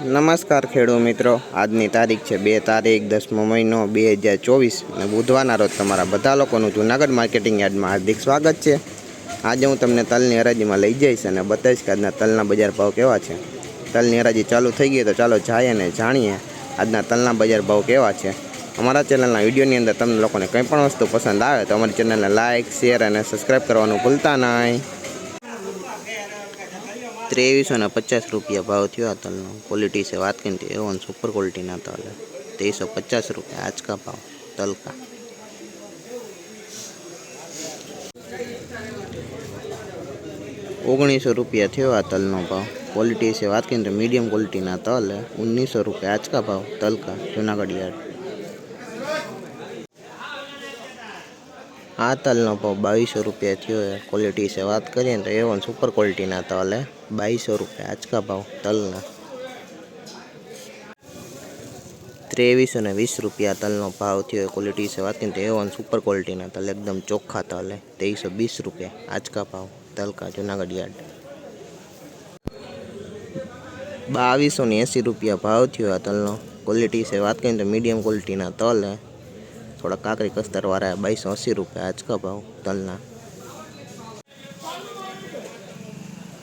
નમસ્કાર ખેડૂત મિત્રો. આજની તારીખ છે બે તારીખ, દસમો મહિનો બે હજાર ચોવીસ અને બુધવારના રોજ તમારા બધા લોકોનું જૂનાગઢ માર્કેટિંગ યાર્ડમાં હાર્દિક સ્વાગત છે. આજે હું તમને તલની હરાજીમાં લઈ જઈશ અને બતાવીશ કે આજના તલના બજાર ભાવ કેવા છે. તલની હરાજી ચાલુ થઈ ગઈ તો ચાલો જાય અને જાણીએ આજના તલના બજાર ભાવ કેવા છે. અમારા ચેનલના વિડીયોની અંદર તમને લોકોને કંઈ પણ વસ્તુ પસંદ આવે તો અમારી ચેનલને લાઇક શેર અને સબસ્ક્રાઈબ કરવાનું ભૂલતા નહીં. ત્રેવીસો ને પચાસ રૂપિયા ભાવ થયો આ તલનો. ક્વોલિટી છે, વાત કરીને એવન સુપર ક્વોલિટીના તલ ત્રેવીસો પચાસ રૂપિયા આજકા ભાવ, તલકા. ઓગણીસો રૂપિયા થયો આ તલનો ભાવ. ક્વોલિટી છે, વાત કરીને તો મીડિયમ ક્વોલિટીના તલ ઓગણીસો રૂપિયા આજકા ભાવ, તલકા, જુનાગઢ યાર્ડ. આ તલનો ભાવ બાવીસો રૂપિયા થયો છે. ક્વોલિટી છે વાત કરીએ ને તો એ વન સુપર ક્વોલિટીના તલ બાવીસો રૂપિયા આજકા ભાવ તલના. ત્રેવીસો ને વીસ રૂપિયા તલનો ભાવ થયો ક્વોલિટી છે વાત કરીએ તો એ વન સુપર ક્વોલિટીના તલ એકદમ ચોખ્ખા તલ ત્રેવીસો વીસ રૂપિયા આજકા ભાવ તલકા જુનાગઢ યાર્ડ. બાવીસો ને એંસી રૂપિયા ભાવ થયો આ તલનો. ક્વોલિટી છે વાત કરીએ તો મીડિયમ ક્વોલિટીના તલ હે. થોડા કાકરી કસ્તરવાળા બાવીસો એંસી રૂપિયા આજકા ભાવ તલના.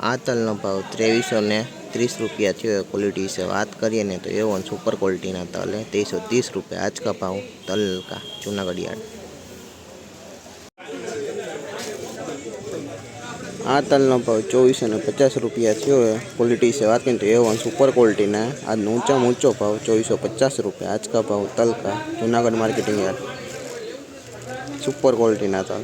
આ તલનો ભાવ ત્રેવીસો ને ત્રીસ રૂપિયા થયો ક્વોલિટી વિશે વાત કરીએ ને તો એવોન સુપર ક્વોલિટીના તલ ત્રીસો ત્રીસ રૂપિયા આજકા ભાવ તલકા જુનાગઢ યાર્ડ આ તલનો ભાવ ચોવીસો ને પચાસ રૂપિયા થયો ક્વોલિટી વિશે વાત કરીએ તો એવન સુપર ક્વોલિટીના આજનો ઊંચામાં ઊંચો ભાવ ચોવીસો પચાસ રૂપિયા. આજકા ભાવ તલકા જુનાગઢ માર્કેટિંગ યાર્ડ. સુપર ક્વોલિટીના તલ.